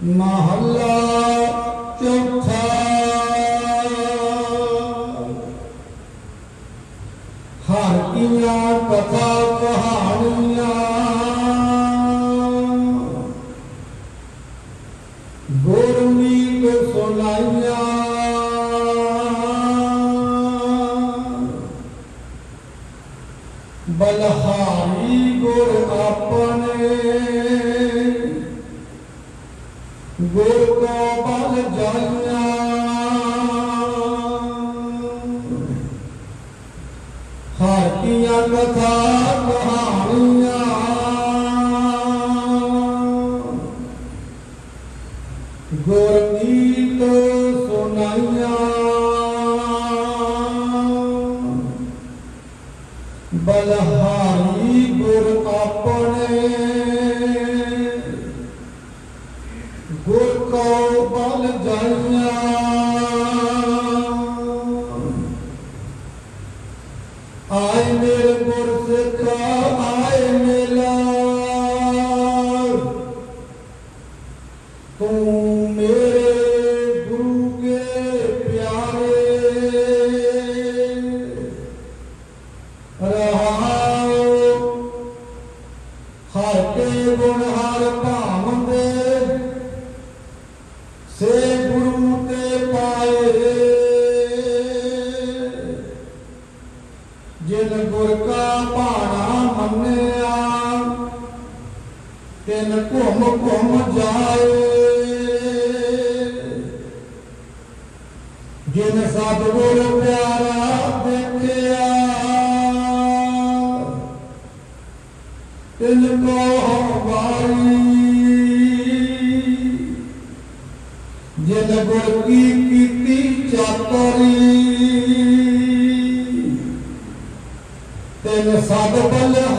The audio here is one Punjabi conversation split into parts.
ਮਹੱਲਾ ਚੌਥਾ ਹਰ ਕੀਆਂ ਕਥਾ ਕਹਾਣੀਆਂ ਗੁਰਮੀਤ ਸੁਣਾਈਆਂ ਬਲਹਾਰੀ ਗੁਰ ਆਪਣੇ ਹਰ ਕੀਆਂ ਕਥਾ ਕਹਾਣੀਆਂ ਗੁਰਮੀਤ ਸੁਣਾਈਆਂ। ਬਲਹਾਰੀ ਗੁਰ ਆਪਣੇ। ਗੁਰ ਕੋ ਬਲ ਜਾਈਆਂ। ਤੂੰ ਮੇਰੇ ਜਿਨ ਗੁਰ ਕੀ ਕੀਤੀ ਚਾਤਰੀ ਤੈਨ ਸਦ ਬਲਹਾਰੀ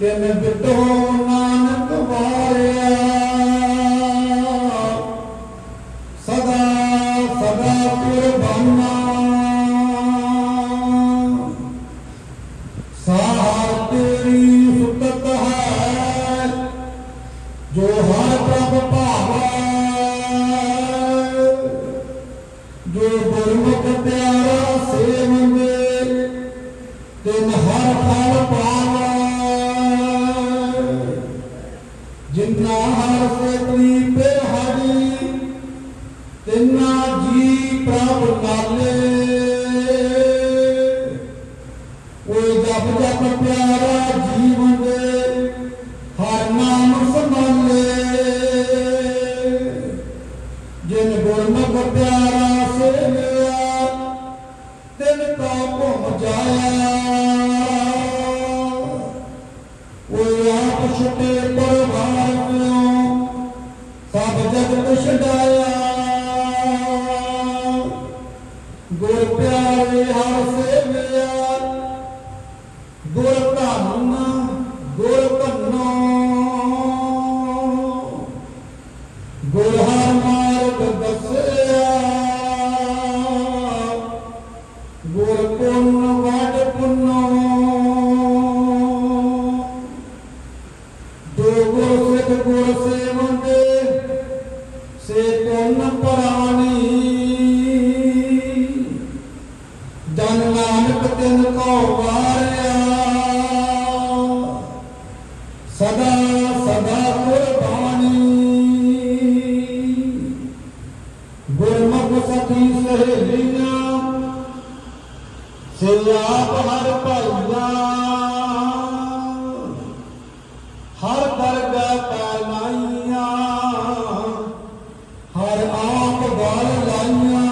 ਤਿੰਨ ਬਿਟੋ ਨਾਨਕ ਵਾਰਿਆ। ਸਦਾ ਸਦਾ ਕੁਰਬਾਨਾ। ਸਾਹ ਤੇਰੀ ਸੁਤਤ ਹੈ, ਜੋ ਹਰ ਪ੍ਰਭ ਭਾਵੈ। ਜੋ ਗੁਰਮੁਖ ਪਿਆਰਾ ਸੇਵੰਦੇ ਤਿਨ ਹਰ ਫਲ ਤਿਨਾ ਜੀ ਪ੍ਰਭ ਨਾਲੇ ਉਹ ਜਪ ਜਪ ਪਿਆਰਾ ਜੀਵਨ ਦੇ ਹਰ ਨਾਮ ਸੰਭਾਲੇ ਜਿਨ ਗੁਰਮੁਖ ਪਿਆਰਾ ਸੇਵਿਆ ਤਿਨ ਕੋ ਭੁਮ ਜਾਇਆ ਉਹ ਆਪ ਛੁਟੇ ਪਰਵਾਰ ਕਿਉ ਸਭ ਜਗਤ ਛਡਾਇਆ ਗੁਰਮੁਖਤੀ ਸਹੇਲੀਆਂ ਸਿਆਪ ਹਰ ਭਾਈਆ। ਹਰ ਦਰਗਾ ਪਾਲਾਈਆਂ ਹਰ ਆਪ ਵਾਲ ਲਾਈਆਂ।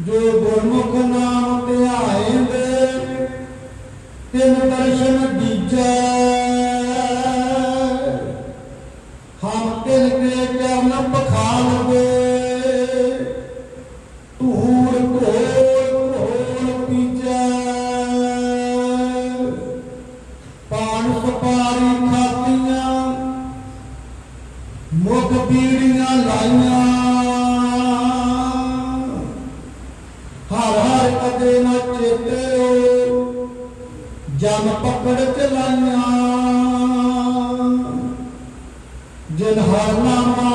ਜੋ ਗੁਰਮੁਖ ਨਾਮ ਧਿਆਏਂਦੇ, ਤਿਨ ਦਰਸ਼ਨ الهرم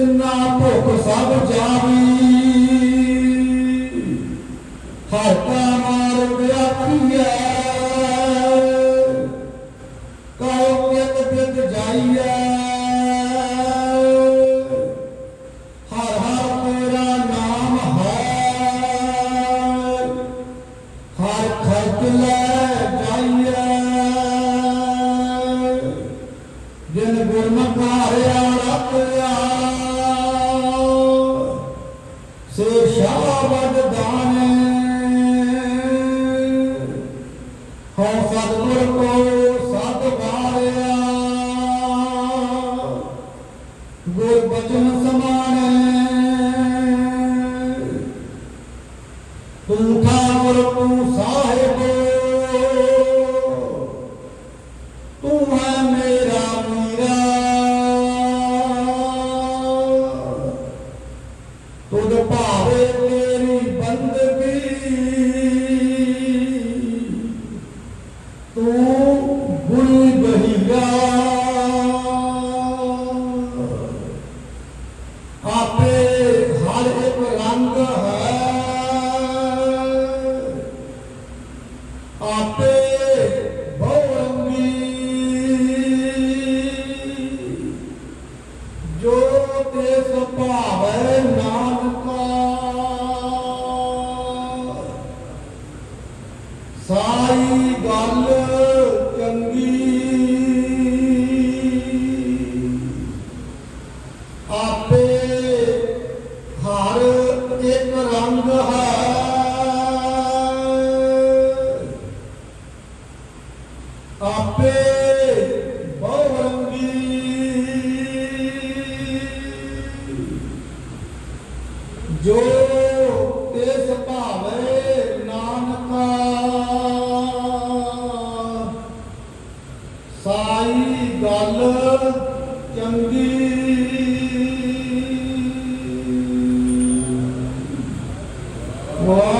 ਤਿੰਨਾ ਭੁੱਖ ਸਭ ਜਾਵੀ। ਹਰ ਕਾ ਮਾਰ ਗਿਆ com o fato ਆਈ ਗੱਲ ਚੰਗੀ। ਵਾਹ।